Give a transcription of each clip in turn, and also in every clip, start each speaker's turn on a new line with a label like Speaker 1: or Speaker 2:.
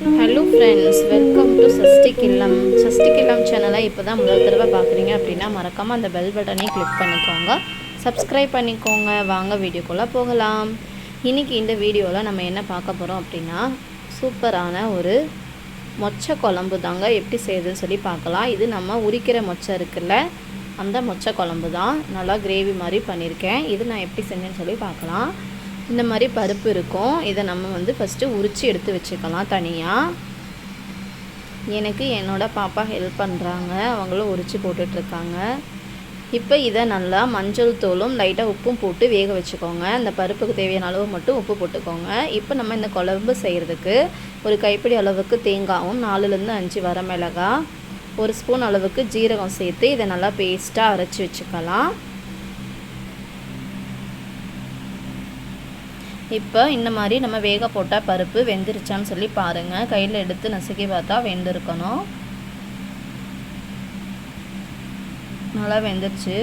Speaker 1: Hello friends welcome to Sashtik Illam Sashtik Illam சேனலை இப்போ தான் முதல் தடவை பார்க்குறீங்க அப்படின்னா மறக்காமல் அந்த பெல் பட்டனையும் கிளிக் பண்ணிக்கோங்க. சப்ஸ்கிரைப் பண்ணிக்கோங்க. வாங்க வீடியோக்குள்ளே போகலாம். இன்றைக்கி இந்த வீடியோவில் நம்ம என்ன பார்க்க போகிறோம் அப்படின்னா சூப்பரான ஒரு மொச்சை குழம்பு தாங்க எப்படி செய்யுதுன்னு சொல்லி பார்க்கலாம். இது நம்ம உரிக்கிற மொச்சை இருக்குல்ல அந்த மொச்சை குழம்பு தான். நல்லா கிரேவி மாதிரி பண்ணியிருக்கேன். இது நான் எப்படி செஞ்சேன்னு சொல்லி பார்க்கலாம். இந்த மாதிரி பருப்பு இருக்கும். இதை நம்ம வந்து ஃபஸ்ட்டு உரித்து எடுத்து வச்சுக்கலாம் தனியாக எனக்கு என்னோடய பாப்பா ஹெல்ப் பண்ணுறாங்க அவங்களும் உரித்து போட்டுட்ருக்காங்க. இப்போ இதை நல்லா மஞ்சள் தூளும் லைட்டாக உப்பும் போட்டு வேக வச்சுக்கோங்க. அந்த பருப்புக்கு தேவையான அளவு மட்டும் உப்பு போட்டுக்கோங்க. இப்போ நம்ம இந்த குழம்பு செய்கிறதுக்கு ஒரு கைப்பிடி அளவுக்கு தேங்காயும் நாலுலேருந்து அஞ்சு வரமிளகா ஒரு ஸ்பூன் அளவுக்கு ஜீரகம் சேர்த்து இதை நல்லா பேஸ்ட்டாக அரைச்சி வச்சுக்கலாம். இப்போ இந்த மாதிரி நம்ம வேக போட்ட பருப்பு வெந்துருச்சான்னு சொல்லி பாருங்கள் கையில் எடுத்து நசுக்கி பார்த்தா வெந்திருக்கணும். நல்லா வெந்துருச்சு.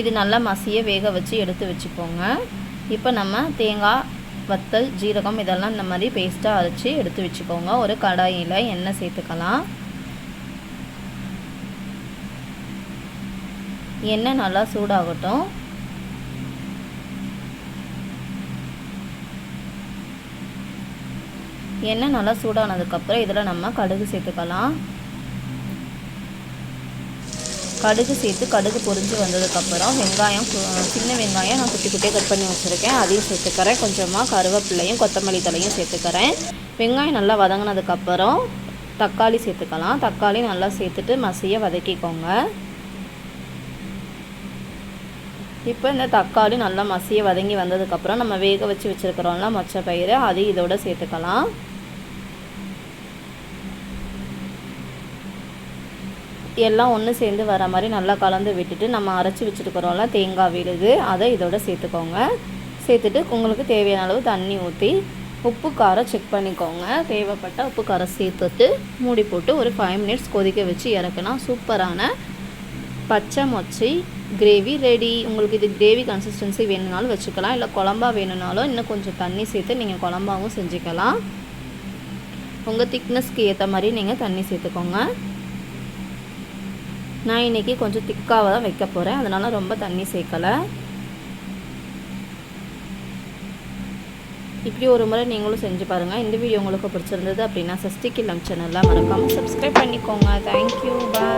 Speaker 1: இது நல்லா மசிய வேக வச்சு எடுத்து வச்சுக்கோங்க. இப்போ நம்ம தேங்காய் வத்தல் ஜீரகம் இதெல்லாம் இந்த மாதிரி பேஸ்ட்டாக அரைச்சி எடுத்து வச்சுக்கோங்க. ஒரு கடாயில் எண்ணெய் சேர்த்துக்கலாம். எண்ணெய் நல்லா சூடாகட்டும். எண்ணெய் நல்லா சூடானதுக்கப்புறம் இதில் நம்ம கடுகு சேர்த்துக்கலாம். கடுகு சேர்த்து கடுகு பொரிஞ்சு வந்ததுக்கப்புறம் வெங்காயம் சின்ன வெங்காயம் நான் குட்டி குட்டியாக கட் பண்ணி வச்சுருக்கேன். அதையும் சேர்த்துக்கிறேன். கொஞ்சமாக கருவேப்பிலையும் கொத்தமல்லி தலையும் சேர்த்துக்கிறேன். வெங்காயம் நல்லா வதங்கினதுக்கப்புறம் தக்காளி சேர்த்துக்கலாம். தக்காளி நல்லா சேர்த்துட்டு மசிய வதக்கிக்கோங்க. இப்போ இந்த தக்காளி நல்லா மசிய வதங்கி வந்ததுக்கப்புறம் நம்ம வேக வச்சு வச்சுருக்கிறோம்ல மொச்சை பயிறு அது இதோட சேர்த்துக்கலாம். எல்லாம் ஒன்று சேர்ந்து வர மாதிரி நல்லா கலந்து விட்டுட்டு நம்ம அரைச்சி வச்சுருக்கிறோம்ல தேங்காய் விழுது அதை இதோட சேர்த்துக்கோங்க. சேர்த்துட்டு உங்களுக்கு தேவையான அளவு தண்ணி ஊற்றி உப்பு காரம் செக் பண்ணிக்கோங்க. தேவைப்பட்ட உப்பு காரம் சேர்த்துட்டு மூடி போட்டு ஒரு ஃபைவ் மினிட்ஸ் கொதிக்க வச்சு இறக்குனா சூப்பரான பச்சை மொச்சி கிரேவி ரெடி உங்களுக்கு இது கிரேவி கன்சிஸ்டன்சி வேணுனாலும் வச்சுக்கலாம். இல்லை குழம்பா வேணுனாலும் இன்னும் கொஞ்சம் தண்ணி சேர்த்து நீங்கள் குழம்பாவும் செஞ்சுக்கலாம். உங்கள் திக்னஸ்க்கு ஏற்ற மாதிரி நீங்கள் தண்ணி சேர்த்துக்கோங்க. நான் இன்றைக்கி கொஞ்சம் திக்காக தான் வைக்க போகிறேன் அதனால் ரொம்ப தண்ணி சேர்க்கலை. இப்படி ஒரு முறை நீங்களும் செஞ்சு பாருங்கள் இந்த வீடியோ உங்களுக்கு பிடிச்சிருந்தது அப்படின்னா சஷ்டிக்கு லம் சேனலில் மறக்காமல் சப்ஸ்கிரைப் பண்ணிக்கோங்க. Thank you bye